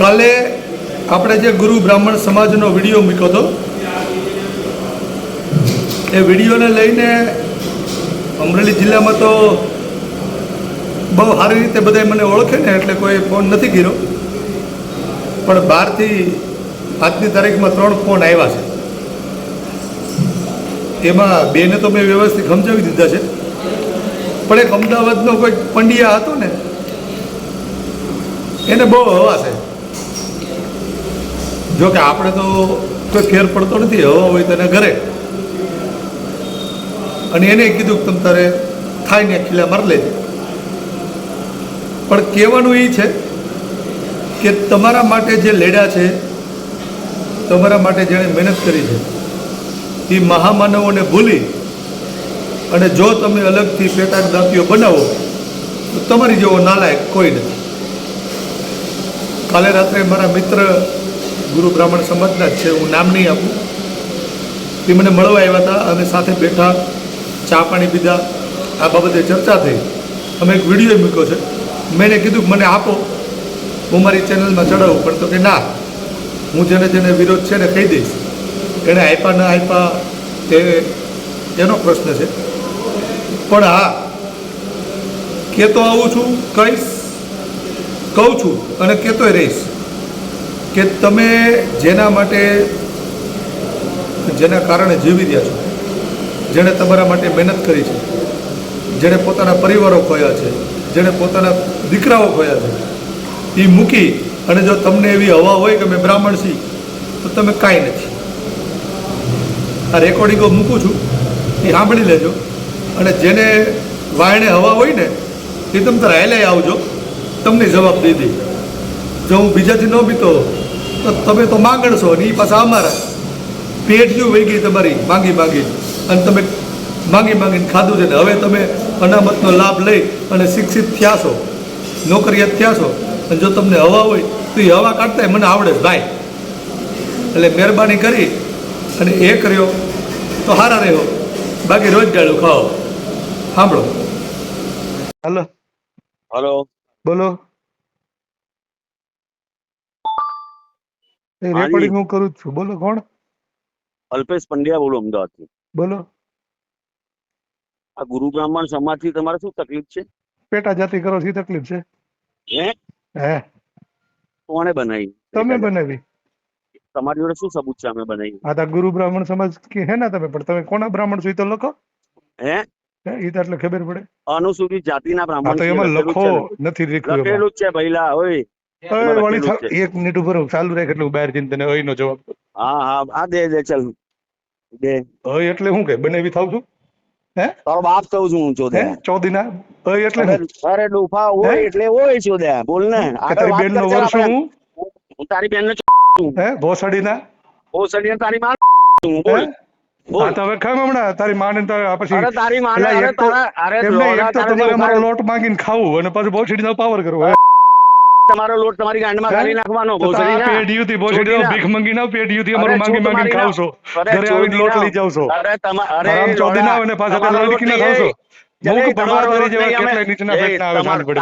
કાલે આપણે જે ગુરુ બ્રાહ્મણ સમાજનો વીડિયો મૂક્યો હતો, એ વિડીયોને લઈને અમરેલી જિલ્લામાં તો બહુ સારી રીતે બધા મને ઓળખે ને એટલે કોઈ ફોન નથી કર્યો. પણ બહારથી આજની તારીખમાં ત્રણ ફોન આવ્યા છે. એમાં બેને તો મેં વ્યવસ્થિત સમજાવી દીધા છે. પણ એક અમદાવાદનો કોઈ પંડ્યા હતો ને, એને બહુ હવા છે. જો કે આપણે તો કોઈ ફેર પડતો નથી, હવા હોય તેને ઘરે. અને એને કીધું કે, તમે તારે થાય ને ખીલા મારી લેજે. પણ કહેવાનું એ છે કે તમારા માટે જે લેડા છે, તમારા માટે જેણે મહેનત કરી છે, એ મહામાનવોને ભૂલી અને જો તમે અલગથી પેટા દાંતીઓ બનાવો, તો તમારી જેવો નાલાયક કોઈ નથી. કાલે રાત્રે મારા મિત્ર ગુરુ બ્રાહ્મણ સમાજના જ છે, હું નામ નહીં આપું. તે મને મળવા આવ્યા હતા અને સાથે બેઠા, ચા પાણી પીધા, આ બાબતે ચર્ચા થઈ. અમે એક વીડિયો મૂક્યો છે. મેં એને કીધું મને આપો, હું મારી ચેનલમાં ચડાવું, પણ તો કે ના. હું જેને જેને વિરોધ છે ને કહી દઈશ. એણે આપ્યા, ન આપ્યા, તે એનો પ્રશ્ન છે. પણ હા કહેતો આવું છું, કહીશ, કહું છું અને કહેતોય રહીશ. કે તમે જેના માટે, જેના કારણે જીવી રહ્યા છો, જેણે તમારા માટે મહેનત કરી છે, જેણે પોતાના પરિવારો ખોયા છે, જેણે પોતાના દીકરાઓ ખોયા છે એ મૂકી અને જો તમને એવી હવા હોય કે મેં બ્રાહ્મણ છી તો તમે કાંઈ નથી. આ રેકોર્ડિંગો મૂકું છું, એ સાંભળી લેજો. અને જેને વાયણે હવા હોય ને, એ તમે તારે હાલે આવજો, તમને જવાબ દઈ જો હું બીજાથી ન પીતો તો તમે તો માંગણશો ને એ પાછા અમારા. પેઢીઓ વહી ગઈ તમારી માંગી માંગી. અને તમે માંગી માંગીને ખાધું છે ને હવે તમે અનામતનો લાભ લઈ અને શિક્ષિત થયા છો નોકરિયાત થયા છો. અને જો તમને હવા હોય તો એ હવા કાઢતા મને આવડે ભાઈ. એટલે મહેરબાની કરી અને એ કર્યો તો સારા રહ્યો. બાકી રોજ ગાળું ખાઓ સાંભળો. હાલો. હલો. બોલો એ હાજી. રેકોર્ડિંગ હું કરું છું. બોલો કોણ? અલ્પેશ પંડ્યા બોલું અમદાવાદથી. બોલો. આ ગુરુ બ્રાહ્મણ સમાજથી તમારે શું તકલીફ છે? પેટા જાતિ કરો સી તકલીફ છે? હે? હે? કોણે બનાવી? તમે બનાવી. તમારી જોડે શું સબૂત છે અમે બનાવી? આ તો ગુરુ બ્રાહ્મણ સમાજ કે હે ને તમે? પણ તમે કોના બ્રાહ્મણ છો એ તો લખો. હે? એ તો એટલે ખબર પડે. અનુસૂચિત જાતિના બ્રાહ્મણ તો એમાં લખો છે. નથી લખેલું છે ભઈલા ઓય. વાળી. એક મિનિટ ઉપર ચાલુ રાખ એટલે બહાર જઈને તને અહીનો જવાબ હા હા આ દે દે ચાલ. દે. અહી એટલે હું કે બનાવી થાવ છું? હે? તારો બાપ કહું છું હું ચોદે ચોદે ના અહી એટલે અરે ડૂફા હોય એટલે હોય ચોદે બોલ ને. તારી બેન નો ચાલ વર્ષ હું? હું તારી બેન ને હે? ભોસડીના? ઓ સડીને તારી માં છું બોલ. હમણાં. તારી માને તારે પછી અરે તારી માને અરે તારા અરે તમારે લોટ માંગીને ખાવું અને પાછું સીડી પાવર કરવો? તમારો લોટ તમારી ગાંડમાં ખાલી ગાળી નાખવાનો ભોસડી ના. પેઢીયું થી ભોસડી નો. ભીખ મંગીને ના પેઢીયું થી અમારું માંગી માંગી ખાવ છો ઘરે આવીને લોટ લઈ જાવ છો અરે તમારે અરે હરામ ચોદી ના આવે ને પાછા પેલા લોટ ખાવ છો મુખ ભરવા લોટ જેવા કેટલા નીચના નીચેના આવે પડે,